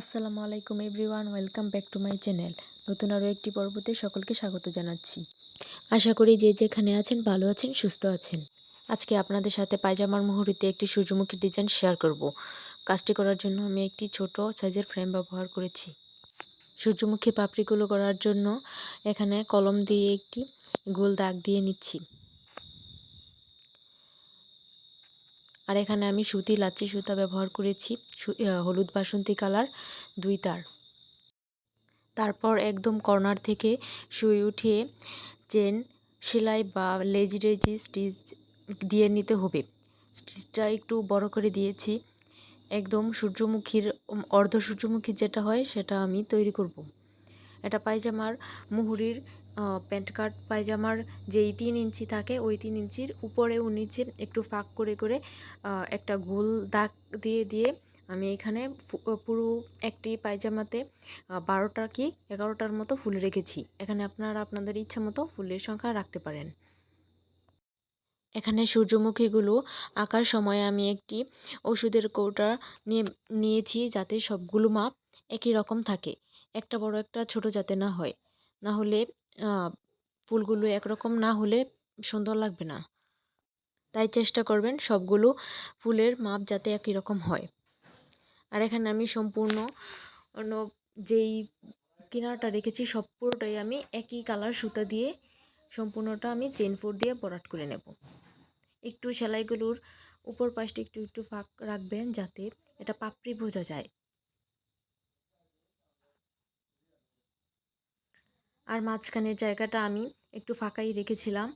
আসসালামু আলাইকুম everyone, welcome back to my channel. নতুন আরও একটি পর্বতে সকলকে স্বাগত জানাচ্ছি। আশা করি যে যেখানে আছেন ভালো আছেন, সুস্থ আছেন। আজকে আপনাদের সাথে পায়জামার মুহুরিতে একটি সূর্যমুখী ডিজাইন শেয়ার করব। কাজটি করার জন্য আমি একটি ছোট সাইজের ফ্রেম ব্যবহার করেছি। সূর্যমুখী পাপড়িগুলো করার জন্য এখানে কলম দিয়ে একটি গোল দাগ দিয়ে নিচ্ছি। আর এখানে আমি সুতি লাচ্ছি সুতা ব্যবহার করেছি। হলুদ বাসন্তী কালার, দুই তার। তারপর একদম কর্নার থেকে সুই উঠিয়ে চেন, সেলাই বা লেজি রেজি স্টিচ দিয়ে নিতে হবে। স্টিচটা একটু বড় করে দিয়েছি। একদম সূর্যমুখীর অর্ধ সূর্যমুখী যেটা হয় সেটা আমি তৈরি করব। এটা পায়জামার মুহুরির প্যান্ট কাট পায়জামার যেই তিন ইঞ্চি থাকে, ওই তিন ইঞ্চির উপরে ও নিচে একটু ফাঁক করে করে একটা গোল দাগ দিয়ে দিয়ে আমি এখানে পুরো একটি পায়জামাতে বারোটা কি এগারোটার মতো ফুল রেখেছি। এখানে আপনারা আপনাদের ইচ্ছা মতো ফুলের সংখ্যা রাখতে পারেন। এখানে সূর্যমুখীগুলো আঁকার সময় আমি একটি ওষুধের কৌটা নিয়ে, নিয়েছি যাতে সবগুলো মাপ একই রকম থাকে। একটা বড়, একটা ছোট যাতে না হয়। না হলে ফুলগুলো একরকম না হলে সুন্দর লাগবে না। তাই চেষ্টা করবেন সবগুলো ফুলের মাপ যাতে একই রকম হয়। আর এখানে আমি সম্পূর্ণ অন্য যেই কিনারটা রেখেছি সব পুরোটাই আমি একই কালার সুতা দিয়ে সম্পূর্ণটা আমি চেন ফোর দিয়ে বরাট করে নেব। একটু সেলাইগুলোর উপর পাশটা একটু একটু ফাঁক রাখবেন যাতে এটা পাপড়ি বোঝা যায়। আর মাঝখানের জায়গাটা আমি একটু ফাঁকাই রেখেছিলাম।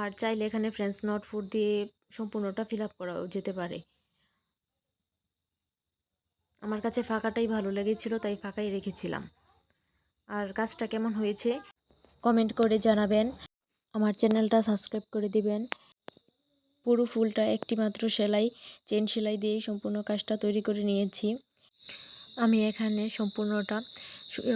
আর চাইলে এখানে ফ্রেন্স নট ফুড দিয়ে সম্পূর্ণটা ফিল আপ করাও যেতে পারে। আমার কাছে ফাঁকাটাই ভালো লেগেছিল, তাই ফাঁকাই রেখেছিলাম। আর কাজটা কেমন হয়েছে? কমেন্ট করে জানাবেন। আমার চ্যানেলটা সাবস্ক্রাইব করে দিবেন। পুরো ফুলটা একটি মাত্র সেলাই চেন সেলাই দিয়েই সম্পূর্ণ কাজটা তৈরি করে নিয়েছি। আমি এখানে সম্পূর্ণটা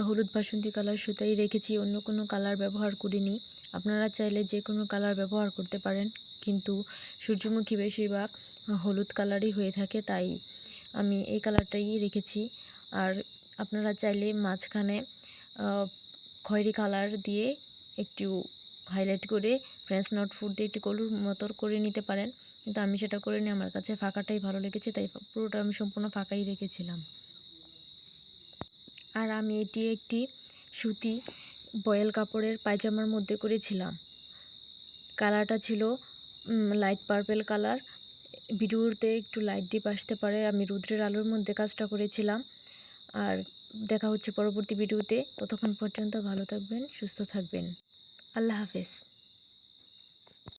হলুদ বাসন্তী কালার সুতাই রেখেছি, অন্য কোনো কালার ব্যবহার করিনি। আপনারা চাইলে যে কোনো কালার ব্যবহার করতে পারেন, কিন্তু সূর্যমুখী বেশিরভাগ হলুদ কালারই হয়ে থাকে, তাই আমি এই কালারটাই রেখেছি। আর আপনারা চাইলে মাঝখানে খয়েরি কালার দিয়ে একটু হাইলাইট করে ফ্রেন্স নট ফুড দিয়ে একটু কলুর মতো করে নিতে পারেন। কিন্তু আমি সেটা করে নিই আমার কাছে ফাঁকাটাই ভালো লেগেছে, তাই পুরোটা আমি সম্পূর্ণ ফাঁকাই রেখেছিলাম। আর আমি এটি একটি সুতি বয়েল কাপড়ের পায়জামার মধ্যে করেছিলাম। কালারটা ছিল লাইট পার্পেল কালার ভিডিওতে একটু লাইট ডিপ আসতে পারে। আমি রুদ্রের আলোর মধ্যে কাজটা করেছিলাম। আর দেখা হচ্ছে পরবর্তী ভিডিওতে। ততক্ষণ পর্যন্ত ভালো থাকবেন, সুস্থ থাকবেন। আল্লাহ হাফেজ।